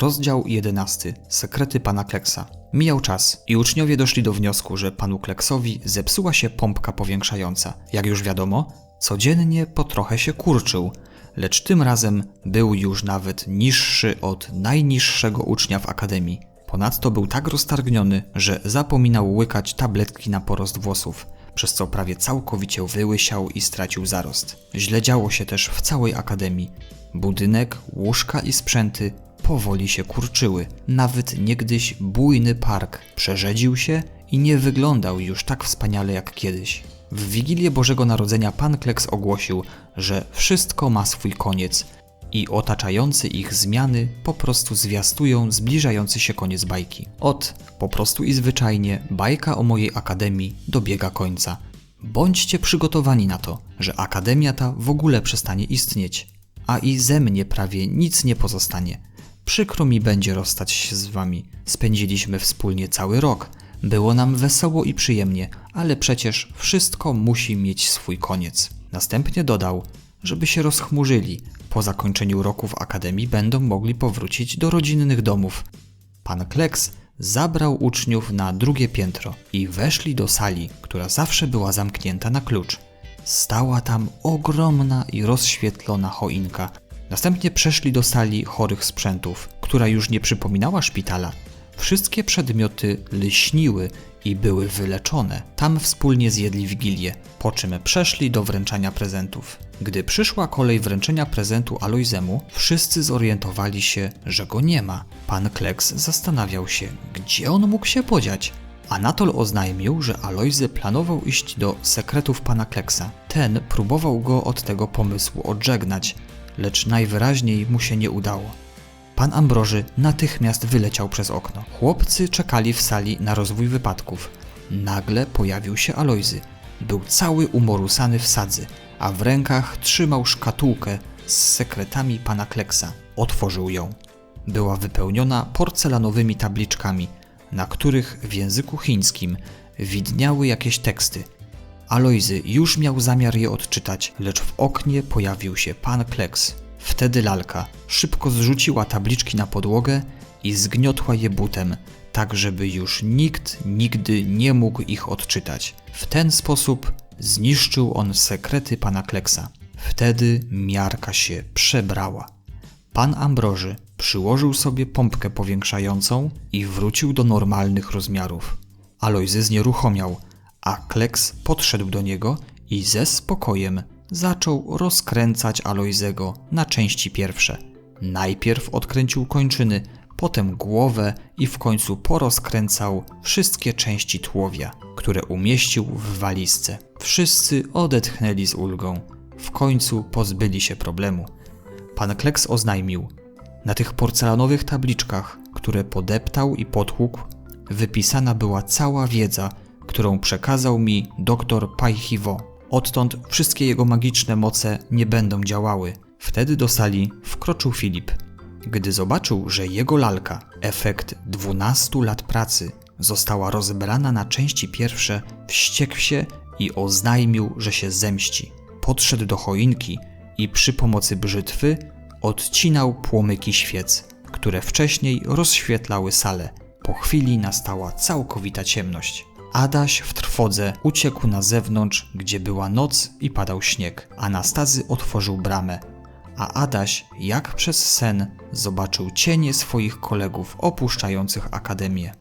Rozdział 11. Sekrety pana Kleksa. Mijał czas i uczniowie doszli do wniosku, że panu Kleksowi zepsuła się pompka powiększająca. Jak już wiadomo, codziennie po trochę się kurczył, lecz tym razem był już nawet niższy od najniższego ucznia w akademii. Ponadto był tak roztargniony, że zapominał łykać tabletki na porost włosów, przez co prawie całkowicie wyłysiał i stracił zarost. Źle działo się też w całej akademii. Budynek, łóżka i sprzęty powoli się kurczyły. Nawet niegdyś bujny park przerzedził się i nie wyglądał już tak wspaniale jak kiedyś. W Wigilię Bożego Narodzenia Pan Kleks ogłosił, że wszystko ma swój koniec i otaczające ich zmiany po prostu zwiastują zbliżający się koniec bajki. Ot, po prostu i zwyczajnie bajka o mojej akademii dobiega końca. Bądźcie przygotowani na to, że akademia ta w ogóle przestanie istnieć, a i ze mnie prawie nic nie pozostanie. Przykro mi będzie rozstać się z wami. Spędziliśmy wspólnie cały rok. Było nam wesoło i przyjemnie, ale przecież wszystko musi mieć swój koniec. Następnie dodał, żeby się rozchmurzyli. Po zakończeniu roku w akademii będą mogli powrócić do rodzinnych domów. Pan Kleks zabrał uczniów na drugie piętro i weszli do sali, która zawsze była zamknięta na klucz. Stała tam ogromna i rozświetlona choinka. Następnie przeszli do sali chorych sprzętów, która już nie przypominała szpitala. Wszystkie przedmioty lśniły i były wyleczone. Tam wspólnie zjedli wigilię, po czym przeszli do wręczania prezentów. Gdy przyszła kolej wręczenia prezentu Alojzemu, wszyscy zorientowali się, że go nie ma. Pan Kleks zastanawiał się, gdzie on mógł się podziać. Anatol oznajmił, że Alojzy planował iść do sekretów pana Kleksa. Ten próbował go od tego pomysłu odżegnać, lecz najwyraźniej mu się nie udało. Pan Ambroży natychmiast wyleciał przez okno. Chłopcy czekali w sali na rozwój wypadków. Nagle pojawił się Alojzy. Był cały umorusany w sadzy, a w rękach trzymał szkatułkę z sekretami pana Kleksa. Otworzył ją. Była wypełniona porcelanowymi tabliczkami, na których w języku chińskim widniały jakieś teksty. Alojzy już miał zamiar je odczytać, lecz w oknie pojawił się pan Kleks. Wtedy lalka szybko zrzuciła tabliczki na podłogę i zgniotła je butem, tak żeby już nikt nigdy nie mógł ich odczytać. W ten sposób zniszczył on sekrety pana Kleksa. Wtedy miarka się przebrała. Pan Ambroży przyłożył sobie pompkę powiększającą i wrócił do normalnych rozmiarów. Alojzy znieruchomiał, a Kleks podszedł do niego i ze spokojem zaczął rozkręcać Alojzego na części pierwsze. Najpierw odkręcił kończyny, potem głowę i w końcu porozkręcał wszystkie części tułowia, które umieścił w walizce. Wszyscy odetchnęli z ulgą. W końcu pozbyli się problemu. Pan Kleks oznajmił: Na tych porcelanowych tabliczkach, które podeptał i potłukł, wypisana była cała wiedza, którą przekazał mi dr Paichiwo. Odtąd wszystkie jego magiczne moce nie będą działały. Wtedy do sali wkroczył Filip. Gdy zobaczył, że jego lalka, efekt 12 lat pracy, została rozebrana na części pierwsze, wściekł się i oznajmił, że się zemści. Podszedł do choinki i przy pomocy brzytwy odcinał płomyki świec, które wcześniej rozświetlały salę. Po chwili nastała całkowita ciemność. Adaś w trwodze uciekł na zewnątrz, gdzie była noc i padał śnieg. Anastazy otworzył bramę, a Adaś, jak przez sen, zobaczył cienie swoich kolegów opuszczających akademię.